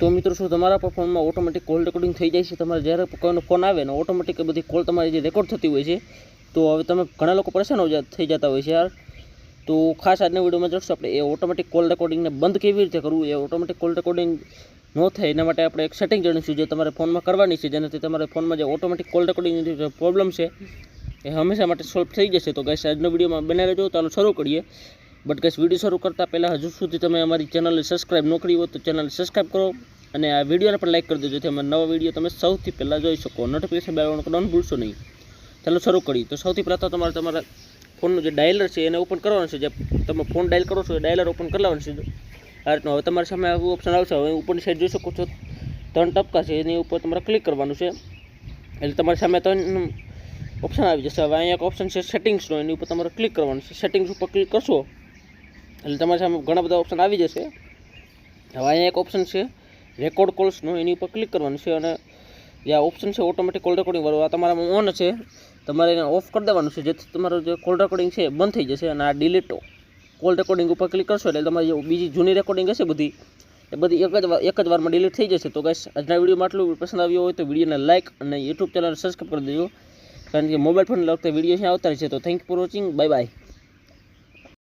તો મિત્રો શું, તમારા પણ ફોનમાં ઓટોમેટિક કોલ રેકોર્ડિંગ થઈ જાય છે. તમારે જ્યારે કોઈનો ફોન આવે ને ઓટોમેટિક બધી કોલ તમારી જે રેકોર્ડ થતી હોય છે, તો હવે તમે ઘણા લોકો પરેશાન થઈ જતા હોય છે યાર. તો ખાસ આજના વિડીયોમાં જોશું આપણે, એ ઓટોમેટિક કોલ રેકોર્ડિંગને બંધ કેવી રીતે કરવું? એ ઓટોમેટિક કોલ રેકોર્ડિંગ ન થાય, એના માટે આપણે એક સેટિંગ જાણીશું જે તમારે ફોનમાં કરવાની છે, જેનાથી તમારે ફોનમાં જે ઓટોમેટિક કોલ રેકોર્ડિંગની જે પ્રોબ્લેમ છે, એ હંમેશા માટે સોલ્વ થઈ જશે. તો ગાઈસ આજના વિડીયોમાં બને રહેજો. ચાલો શરૂ કરીએ. બટ ગાઈસ વીડિયો શરૂ કરતાં પહેલાં હજુ સુધી તમે અમારી ચેનલને સબસ્ક્રાઇબ ન કરી હોય તો ચેનલને સબસ્ક્રાઇબ કરો અને આ વિડીયોને પણ લાઈક કરી દેજો, જેથી અમારા નવા વીડિયો તમે સૌથી પહેલાં જોઈ શકો. નોટિફિકેશન બેલ ઓન કરવાનું ભૂલશો નહીં. ચાલો શરૂ કરીએ. તો સૌથી પહેલાં તમારે તમારા ફોનનું જે ડાયલર છે, એને ઓપન કરવાનું છે. જે તમે ફોન ડાયલ કરો છો, એ ડાયલર ઓપન કરી લેવાનું છે. આ રીતનું. હવે તમારી સામે આવું ઓપ્શન આવશે. હવે ઉપરની સાઈડ જોઈ શકો છો. ત્રણ ટપકા છે. એની ઉપર તમારે ક્લિક કરવાનું છે. એટલે તમારી સામે ત્રણ ઓપ્શન આવી જશે. હવે અહીંયા એક ઓપ્શન છે સેટિંગ્સનો એની ઉપર તમારે ક્લિક કરવાનું છે. સેટિંગ્સ ઉપર ક્લિક કરશો એટલે તમારી સામે ઘણા બધા ઓપ્શન આવી જશે. હવે અહીંયા એક ઓપ્શન છે રેકોર્ડ કોલ્સનો એની ઉપર ક્લિક કરવાનું છે અને જે આ ઓપ્શન છે ઓટોમેટિક કોલ રેકોર્ડિંગ વાળું, આ તમારામાં ઓન છે. તમારે એને ઓફ કરી દેવાનું છે, જેથી તમારું જે કોલ રેકોર્ડિંગ છે બંધ થઈ જશે અને આ ડિલીટ કોલ રેકોર્ડિંગ ઉપર ક્લિક કરશો એટલે તમારી જે બીજી જૂની રેકોર્ડિંગ હશે બધી, એ બધી એક જ એક જ વારમાં ડિલીટ થઈ જશે. તો ગાઈસ આજના વિડીયોમાં આટલું પસંદ આવ્યો હોય તો વિડીયોને લાઇક અને યુટ્યુબ ચેનલ સબસ્ક્રાઈબ કરી દેજો. કારણ કે મોબાઈલ ફોન લગતા વીડિયો છે આવતા રહે છે. તો thank you for watching bye bye